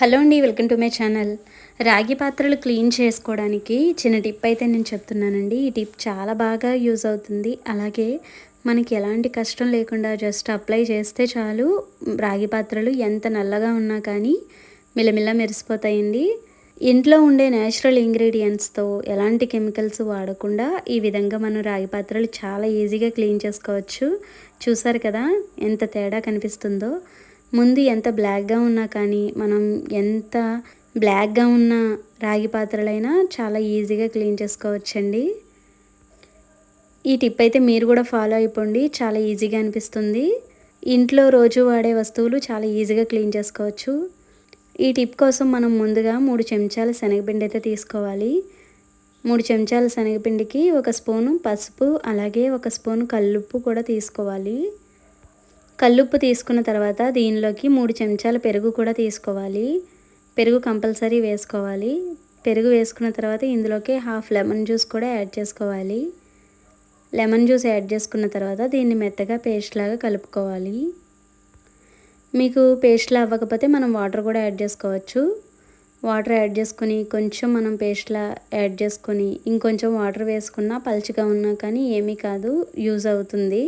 Hello అండి welcome to my channel. రాగి పాత్రలు క్లీన్ చేసుకోవడానికి చిన్న టిప్ అయితే నేను చెప్తున్నానండి. ఈ టిప్ చాలా బాగా యూజ్ అవుతుంది. అలాగే మనకి ఎలాంటి కష్టం లేకుండా జస్ట్ అప్లై చేస్తే చాలు. రాగి పాత్రలు ఎంత నల్లగా ఉన్నా కానీ మిలమిల మెరిసిపోతాయండి. ఇంట్లో ఉండే న్యాచురల్ ఇంగ్రీడియంట్స్తో ఎలాంటి కెమికల్స్ వాడకుండా ఈ విధంగా మనం రాగి పాత్రలు చాలా ఈజీగా క్లీన్ చేసుకోవచ్చు. చూసారు కదా ఎంత తేడా కనిపిస్తుందో. ముందు ఎంత బ్లాక్గా ఉన్నా కానీ మనం ఎంత బ్లాక్గా ఉన్న రాగి పాత్రలైనా చాలా ఈజీగా క్లీన్ చేసుకోవచ్చండి. ఈ టిప్ అయితే మీరు కూడా ఫాలో అయిపోండి చాలా ఈజీగా అనిపిస్తుంది. ఇంట్లో రోజు వాడే వస్తువులు చాలా ఈజీగా క్లీన్ చేసుకోవచ్చు. ఈ టిప్ కోసం మనం ముందుగా మూడు చెంచాల శనగపిండి అయితే తీసుకోవాలి. మూడు చెంచాల శనగపిండికి ఒక స్పూను పసుపు అలాగే ఒక స్పూను కల్లుప్పు కూడా తీసుకోవాలి. కల్లుప్పు తీసుకున్న తర్వాత దీనిలోకి మూడు చెంచాల పెరుగు కూడా తీసుకోవాలి. పెరుగు కంపల్సరీ వేసుకోవాలి. పెరుగు వేసుకున్న తర్వాత ఇందులోకి హాఫ్ లెమన్ జ్యూస్ కూడా యాడ్ చేసుకోవాలి. లెమన్ జ్యూస్ యాడ్ చేసుకున్న తర్వాత దీన్ని మెత్తగా పేస్ట్ లాగా కలుపుకోవాలి. మీకు పేస్ట్లా అవ్వకపోతే మనం వాటర్ కూడా యాడ్ చేసుకోవచ్చు. వాటర్ యాడ్ చేసుకుని కొంచెం మనం పేస్ట్లా యాడ్ చేసుకొని ఇంకొంచెం వాటర్ వేసుకున్నా పలుచగా ఉన్నా కానీ ఏమీ కాదు యూజ్ అవుతుంది.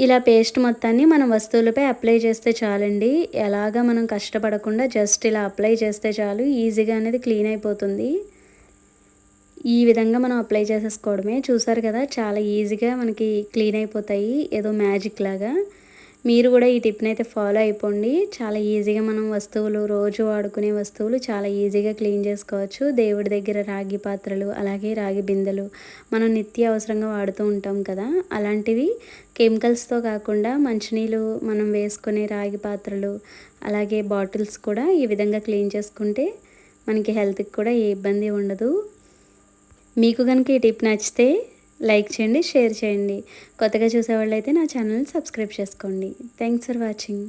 ఇలా పేస్ట్ మొత్తాన్ని మనం వస్తువులపై అప్లై చేస్తే చాలండి. ఎలాగా మనం కష్టపడకుండా జస్ట్ ఇలా అప్లై చేస్తే చాలు ఈజీగా అనేది క్లీన్ అయిపోతుంది. ఈ విధంగా మనం అప్లై చేసేసుకోవడమే. చూసారు కదా చాలా ఈజీగా మనకి క్లీన్ అయిపోతాయి. ఏదో మ్యాజిక్ లాగా. మీరు కూడా ఈ టిప్ని అయితే ఫాలో అయిపోండి. చాలా ఈజీగా మనం వస్తువులు రోజు వాడుకునే వస్తువులు చాలా ఈజీగా క్లీన్ చేసుకోవచ్చు. దేవుడి దగ్గర రాగి పాత్రలు అలాగే రాగి బిందెలు మనం నిత్య అవసరంగా వాడుతూ ఉంటాం కదా. అలాంటివి కెమికల్స్తో కాకుండా మంచినీళ్ళు మనం వేసుకునే రాగి పాత్రలు అలాగే బాటిల్స్ కూడా ఈ విధంగా క్లీన్ చేసుకుంటే మనకి హెల్త్కి కూడా ఏ ఇబ్బంది ఉండదు. మీకు కనుక ఈ టిప్ నచ్చితే లైక్ చేయండి షేర్ చేయండి. కొత్తగా చూసేవాళ్ళు అయితే నా ఛానల్ని సబ్స్క్రైబ్ చేసుకోండి. Thanks for watching.